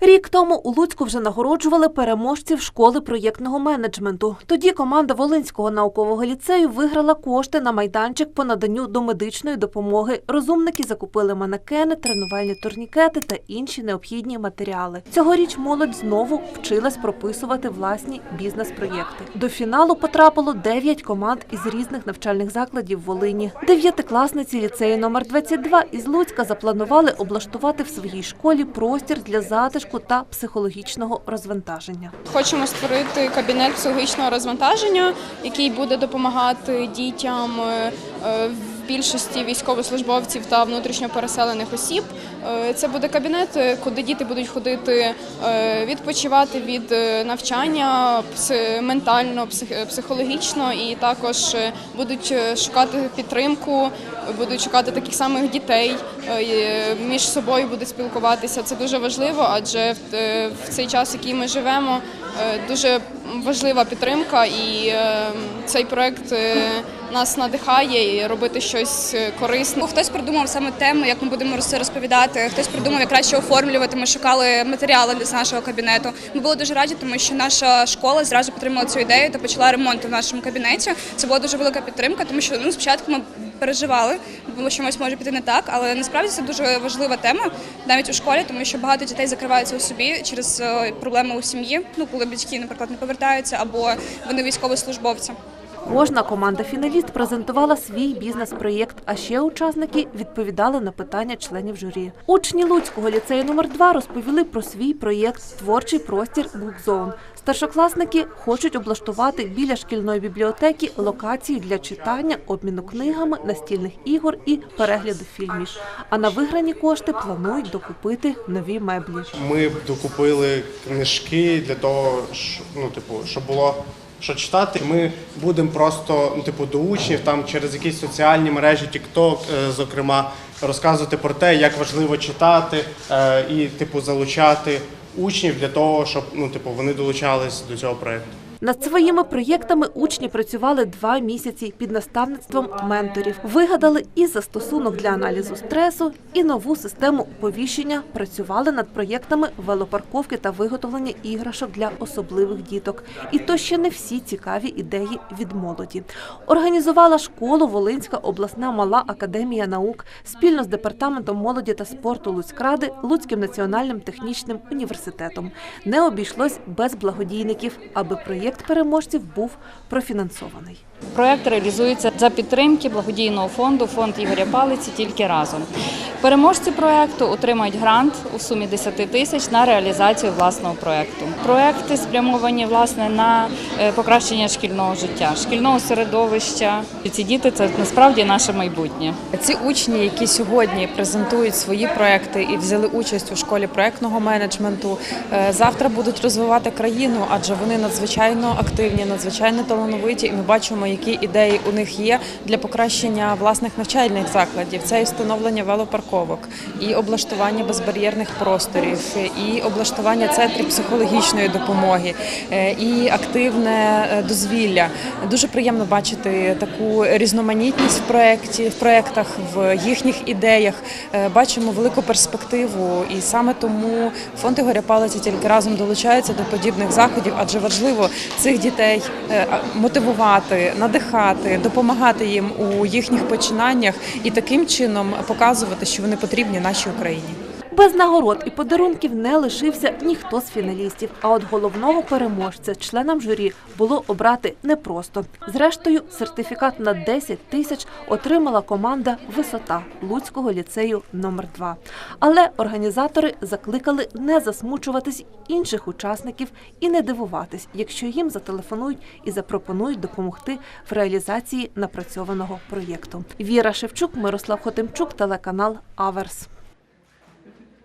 Рік тому у Луцьку вже нагороджували переможців школи проєктного менеджменту. Тоді команда Волинського наукового ліцею виграла кошти на майданчик по наданню домедичної допомоги. Розумники закупили манекени, тренувальні турнікети та інші необхідні матеріали. Цьогоріч молодь знову вчилась прописувати власні бізнес-проєкти. До фіналу потрапило 9 команд із різних навчальних закладів Волині. Дев'ятикласниці ліцею номер 22 із Луцька запланували облаштувати в своїй школі простір для затишку та психологічного розвантаження. Хочемо створити кабінет психологічного розвантаження, який буде допомагати дітям е, е, більшості військовослужбовців та внутрішньо переселених осіб. Е, Це буде кабінет, е, куди діти будуть ходити е, відпочивати від навчання ментально, психологічно, і також будуть шукати підтримку, будуть шукати таких самих дітей, між собою будуть спілкуватися. Це дуже важливо, адже в, цей час, який ми живемо, дуже важлива підтримка, і цей проект нас надихає і робити щось е, корисне. Хтось придумав саме тему, як ми будемо розповідати. Хтось придумав, як краще оформлювати. Ми шукали матеріали для нашого кабінету. Ми були дуже раді, тому що наша школа зразу підтримала цю ідею та почала ремонт в нашому кабінеті. Це була дуже велика підтримка, тому що ну спочатку ми переживали, було чомусь може піти не так, але насправді це дуже важлива тема навіть у школі, тому що багато дітей закриваються у собі через е, проблеми у сім'ї. Ну коли батьки, наприклад, не повертаються або вони військовослужбовці. Кожна команда-фіналіст презентувала свій бізнес-проєкт, а ще учасники відповідали на питання членів журі. Учні Луцького ліцею номер 2 розповіли про свій проєкт Творчий простір Букзон. Старшокласники хочуть облаштувати біля шкільної бібліотеки локацію для читання, обміну книгами, настільних ігор і перегляду фільмів. А на виграні кошти планують докупити нові меблі. Ми докупили книжки для того, щоб, ну, типу, щоб було що читати. Ми будемо просто ну, типу, до учнів там через якісь соціальні мережі, TikTok, е, зокрема, розказувати про те, як важливо читати е, і типу залучати учнів для того, щоб ну, типу, вони долучались до цього проекту. Над своїми проєктами учні працювали два місяці під наставництвом менторів. Вигадали і застосунок для аналізу стресу, і нову систему повіщення. Працювали над проєктами велопарковки та виготовлення іграшок для особливих діток. І то ще не всі цікаві ідеї від молоді. Організувала школу Волинська обласна мала академія наук спільно з департаментом молоді та спорту Луцькради, Луцьким національним технічним університетом. Не обійшлось без благодійників, аби проєкт переможців був профінансований. Проект реалізується за підтримки благодійного фонду Фонд Ігоря Палиці тільки разом. Переможці проекту отримають грант у сумі 10 тисяч на реалізацію власного проекту. Проекти спрямовані власне на е, покращення шкільного життя, шкільного середовища. Ці діти це насправді наше майбутнє. Ці учні, які сьогодні презентують свої проекти і взяли участь у школі проектного менеджменту, е, завтра будуть розвивати країну, адже вони надзвичайно активні, надзвичайно талановиті, і ми бачимо, які ідеї у них є для покращення власних навчальних закладів. Це і встановлення велопарковок, і облаштування безбар'єрних просторів, і облаштування центрів психологічної допомоги, е, і активне е, дозвілля. Дуже приємно бачити таку різноманітність в проєкті, в проєктах, в їхніх ідеях. Е, Бачимо велику перспективу, і саме тому фонд Ігоря Палиці тільки разом долучається до подібних заходів, адже важливо цих дітей е, мотивувати, надихати, допомагати їм у їхніх починаннях і таким чином показувати, що вони потрібні нашій Україні. Без нагород і подарунків не лишився ніхто з фіналістів. А от головного переможця членам журі було обрати непросто. Зрештою, сертифікат на 10 тисяч отримала команда Висота Луцького ліцею номер 2 Але організатори закликали не засмучуватись інших учасників і не дивуватись, якщо їм зателефонують і запропонують допомогти в реалізації напрацьованого проєкту. Віра Шевчук, Мирослав Хотимчук, телеканал Аверс.